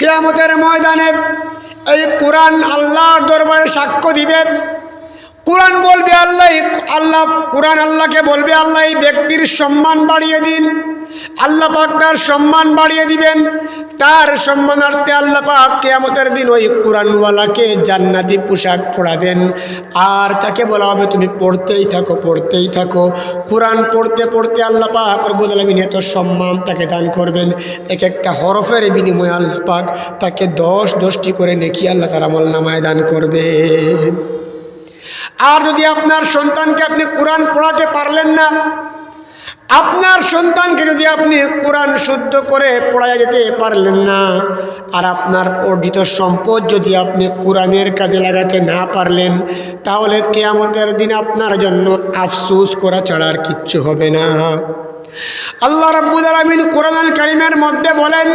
কেয়ামতের ময়দানে এই কোরআন আল্লাহর দরবারে সাক্ষ্য দিবেন কোরআন বলবে আল্লাহ আল্লাহ, কোরআন আল্লাহকে বলবে আল্লাহ, এই ব্যক্তির সম্মান বাড়িয়ে দিন। আল্লাহ পাক সম্মান বাড়িয়ে দিবেন। তার সম্মানার্থে আল্লাহ পাক কেয়ামতের দিন ওই কোরআনওয়ালাকে জান্নাতি পোশাক পড়াবেন আর তাকে বলা হবে, তুমি পড়তেই থাকো পড়তেই থাকো। কোরআন পড়তে পড়তে আল্লাহ পাক আলমিন এত সম্মান তাকে দান করবেন। এক একটা হরফের বিনিময়ে আল্লাহ পাক তাকে দশ, দশটি করে নেকি আল্লাহ তার আমল নামায় দান করবেন আর যদি আপনার সন্তানকে আপনি কোরআন পড়াতে পারলেন না আপনার সন্তানকে যদি আপনি কোরআন শুদ্ধ করে পড়ায় যেতে পারলেন না, আর আপনার অর্জিত সম্পদ যদি আপনি কোরআনের কাজে লাগাতে না পারলেন, তাহলে কেয়ামতের দিন আপনার জন্য আফসোস করা ছাড়া আর কিচ্ছু হবে না। আল্লাহ রাব্বুল আলামিন কোরআন কারিমের মধ্যে বলেন,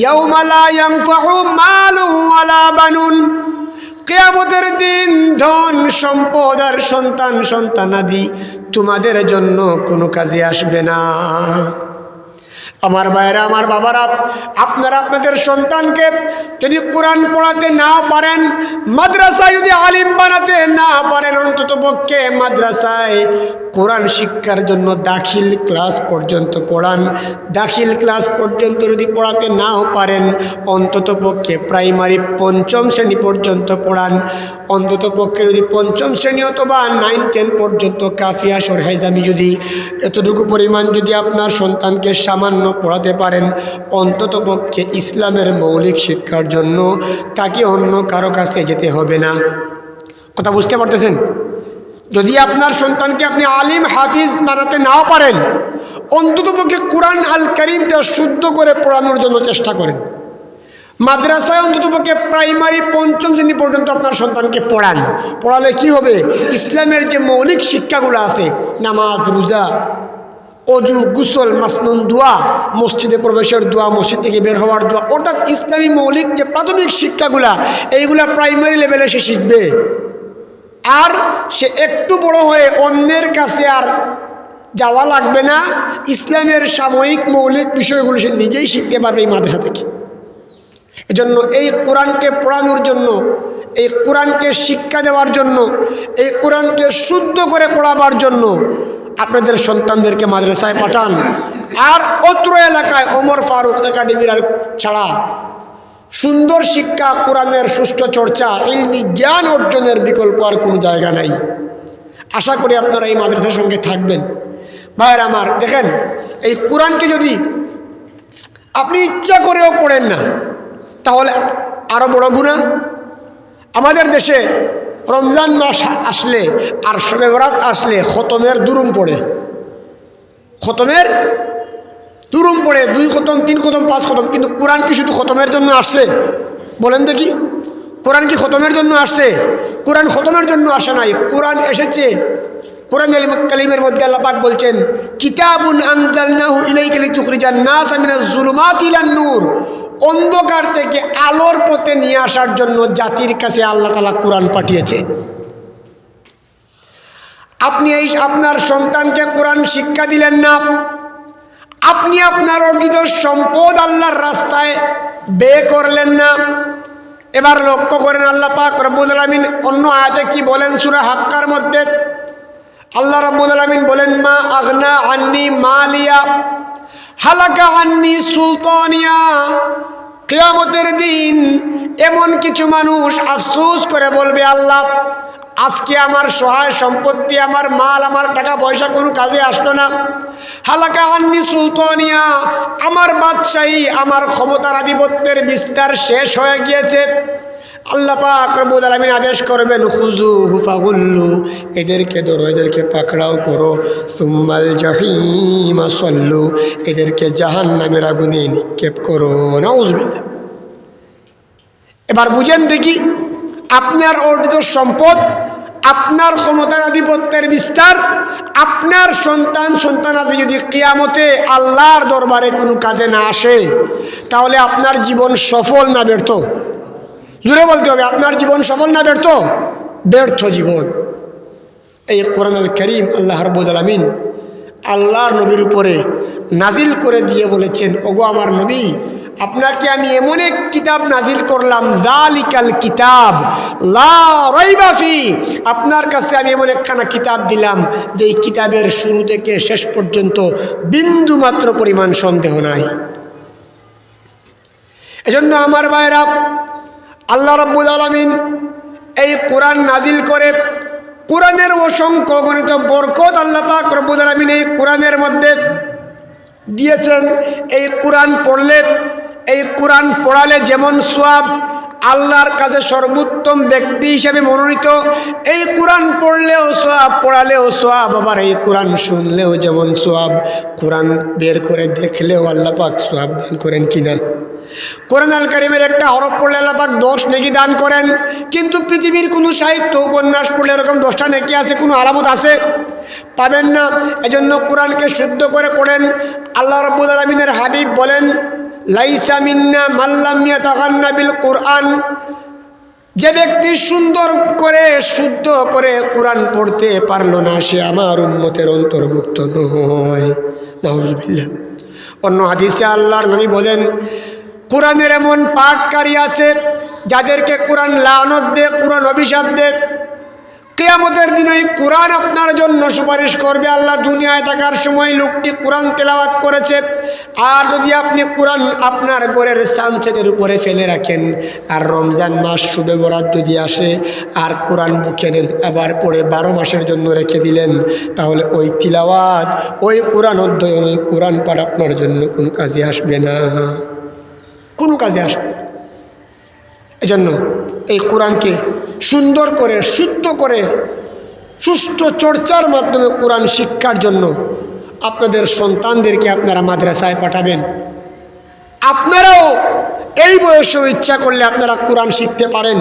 ইয়াউমা লা ইয়ানফাউ মালুন ওয়ালা বানুন। কেয়ামতের দিন ধন সম্পদ আর সন্তান সন্তানাদি তোমাদের জন্য কোনো কাজে আসবে না। আমার ভাইয়েরা, আমার বাবারা, আপনারা আপনাদের সন্তানকে যদি কোরআন পড়াতে না পারেন, মাদ্রাসায় যদি আলিম না পারেন অন্তত পক্ষে মাদ্রাসায় কোরআন শিক্ষার জন্য দাখিল ক্লাস পর্যন্ত পড়ান। দাখিল ক্লাস পর্যন্ত যদি পড়াতে নাও পারেন অন্তত পক্ষে প্রাইমারি পঞ্চম শ্রেণি পর্যন্ত পড়ান। অন্তত পক্ষে যদি পঞ্চম শ্রেণি অথবা নাইন, টেন পর্যন্ত কাফিয়া সরহাইজামি যদি, এতটুকু পরিমাণ যদি আপনার সন্তানকে সামান্য পড়াতে পারেন অন্তত পক্ষে ইসলামের মৌলিক শিক্ষার জন্য তাকে অন্য কারও কাছে যেতে হবে না। কথা বুঝতে পারতেছেন? যদি আপনার সন্তানকে আপনি আলিম, হাফিজ বানাতে নাও পারেন, অন্তত পক্ষে কোরআন আল করিমটা শুদ্ধ করে পড়ানোর জন্য চেষ্টা করেন। মাদ্রাসায় অন্ততপক্ষে প্রাইমারি পঞ্চম শ্রেণি পর্যন্ত আপনার সন্তানকে পড়ান। পড়ালে কি হবে? ইসলামের যে মৌলিক শিক্ষাগুলো আছে, নামাজ, রোজা, অজু, গুসল, মাসনুন, দোয়া, মসজিদে প্রবেশের দোয়া, মসজিদ থেকে বের হওয়ার দোয়া, অর্থাৎ ইসলামী মৌলিক যে প্রাথমিক শিক্ষাগুলা, এইগুলা প্রাইমারি লেভেলে সে শিখবে। আর সে একটু বড় হয়ে অন্যের কাছে আর যাওয়া লাগবে না। ইসলামের সাময়িক মৌলিক বিষয়গুলো সে নিজেই শিখতে পারবে এই মাদ্রাসা থেকে। এজন্য এই কোরআনকে পড়ানোর জন্য, এই কোরআনকে শিক্ষা দেওয়ার জন্য, এই কোরআনকে শুদ্ধ করে পড়াবার জন্য আপনাদের সন্তানদেরকে মাদ্রাসায় পাঠান। আর অত্র এলাকায় ওমর ফারুক একাডেমির ছাড়া সুন্দর শিক্ষা, কোরআনের সুষ্ঠু চর্চা, ইলমি জ্ঞান অর্জনের বিকল্প আর কোনো জায়গা নাই। আশা করি আপনারা এই মাদ্রাসার সঙ্গে থাকবেন। ভাইয়ের আমার, দেখেন, এই কোরআনকে যদি আপনি ইচ্ছা করেও পড়েন না, তাহলে আরও বড় গুণা। আমাদের দেশে রমজান মাস আসলে আর শবে বরাত আসলে খতমের দুরুম পড়ে। খতমের দুরুম পড়ে, দুই খতম, তিন খতম, পাঁচ খতম, কিন্তু কোরআন কি শুধু খতমের জন্য আসছে? বলেন দেখি। কোরআন কি খতমের জন্য আসছে? কোরআন খতমের জন্য আসে নাই। কোরআন এসেছে। কোরআন কালিমের মধ্যে আল্লাহ পাক বলছেন, কিতাবুন আনজালনাহু অন্ধকার থেকে আলোর পথে নিয়ে আসার জন্য জাতির কাছে আল্লাহ তালা কোরআন পাঠিয়েছে। আপনি এই আপনার সন্তানকে কোরআন শিক্ষা দিলেন না? আপনি আপনার অর্জিত সম্পদ আল্লাহর রাস্তায় বে করলেন না। এবার লক্ষ্য করেন আল্লাহ পাক রব্বুল আলমিন অন্য আয়াতে কি বলেন? সুরা হাক্কার মধ্যে। আল্লাহ রব্বুল আলমিন বলেন, মা আগনা আন্নি মালিয়া, হালাকা আন্নি সুলতানিয়া। কেয়ামতের দিন এমন কিছু মানুষ আফসোস করে বলবে, আল্লাহ, আজকে আমার সহায় সম্পত্তি, আমার মাল, আমার টাকা পয়সা কোনো কাজে আসলো না। হালাকা আন্নি সুলতানিয়া, আমার বাদশাহী আমার ক্ষমতার আধিপত্যের বিস্তার শেষ হয়ে গিয়েছে। আল্লাহ পাক আলামিন আদেশ করবেন খুজু হুফাগুল্লু এদেরকে ধরো, এদেরকে পাকড়াও করো। সুম্মাল জাহিম সল্লু, এদেরকে জাহান নামের আগুনে নিক্ষেপ করো। নাউজবিল্লা এবার বুঝেন দেখি, আপনার অর্জিত সম্পদ, আপনার ক্ষমতার আধিপত্যের বিস্তার, আপনার সন্তান সন্তান সন্তানাদি যদি কেয়ামতে আল্লাহর দরবারে কোনো কাজে না আসে, তাহলে আপনার জীবন সফল না ব্যর্থ? জুড়ে বলতে হবে, আপনার জীবন সফল না ব্যর্থ? ব্যর্থ জীবন। এই কোরআন আল করিম আল্লাহ রব্বুল আলমিন আল্লাহর নবীর উপরে নাজিল করে দিয়ে বলেছেন, ওগো আমার নবী আপনাকে আমি এমন এক কিতাব নাজিল করলাম, জালিকাল কিতাব, লা রাইবাফি আপনার কাছে আমি এমন একখানা কিতাব দিলাম, যে এই কিতাবের শুরু থেকে শেষ পর্যন্ত বিন্দু মাত্র পরিমাণ সন্দেহ নাই। এজন্য আমার ভাইরা আল্লাহ রব্বুল আলমিন এই কোরআন নাজিল করে কোরআনের অসংখ্য গণিত বরকত আল্লাহ পাক রব্বুল আলমিন এই কোরআনের মধ্যে দিয়েছেন। এই কোরআন পড়লে এই কোরআন পড়ালে যেমন সোয়াব আল্লাহর কাছে সর্বোত্তম ব্যক্তি হিসেবে মনোনীত, এই কোরআন পড়লেও সোয়াব পড়ালেও সোয়াব আবার এই কোরআন শুনলেও যেমন সোয়াব কোরআন বের করে দেখলেও আল্লাহ পাক সোয়াব দান করেন কিনা। কোরআন আল কারিমের একটা হরফ পড়লে আল্লাহ পাক দশ নেকি দান করেন, কিন্তু পৃথিবীর কোনো সাহিত্য উপন্যাস পড়লে এরকম দশটা নেকি আছে, কোনো আলামত আছে? পাবেন না। এজন্য কোরআনকে শুদ্ধ করে পড়েন। আল্লাহ রব্বুল আলমিনের হাবিব বলেন লাইসা মিন্না মাল্লামিয়া তাগান্না বিল কোরআন। যে ব্যক্তি সুন্দর করে, শুদ্ধ করে কোরআন পড়তে পারল না, সে আমার উন্মতের অন্তর্ভুক্ত নয়। অন্য হাদিসে আল্লাহর নবী বলেন, কোরআনের এমন পাঠকারী আছে যাদেরকে কোরআন লানত দে, কোরআন অভিশাপ দে। কেয়ামতের দিন ওই কোরআন আপনার জন্য সুপারিশ করবে। আল্লাহ দুনিয়ায় থাকার সময় লোকটি কোরআন তেলাওয়াত করেছে। আর যদি আপনি কোরআন আপনার ঘরের সানসেটের উপরে ফেলে রাখেন, আর রমজান মাস শুভে বরাত যদি আসে, আর কোরআন বুকে নেন, আবার পরে বারো মাসের জন্য রেখে দিলেন, তাহলে ওই তিলাওয়াত, ওই কোরআন অধ্যয়ন, ওই কোরআন পাঠ আপনার জন্য কোনো কাজে আসবে না। কোনো কাজে আসবে না। এজন্য এই কোরআনকে সুন্দর করে, শুদ্ধ করে, সুষ্ঠু চর্চার মাধ্যমে কোরআন শিক্ষার জন্য আপনাদের সন্তানদেরকে আপনারা মাদ্রাসায় পাঠাবেন। আপনারাও এই বয়সে ইচ্ছা করলে আপনারা কোরআন শিখতে পারেন।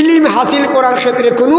ইলিম হাসিল করার ক্ষেত্রে কোনো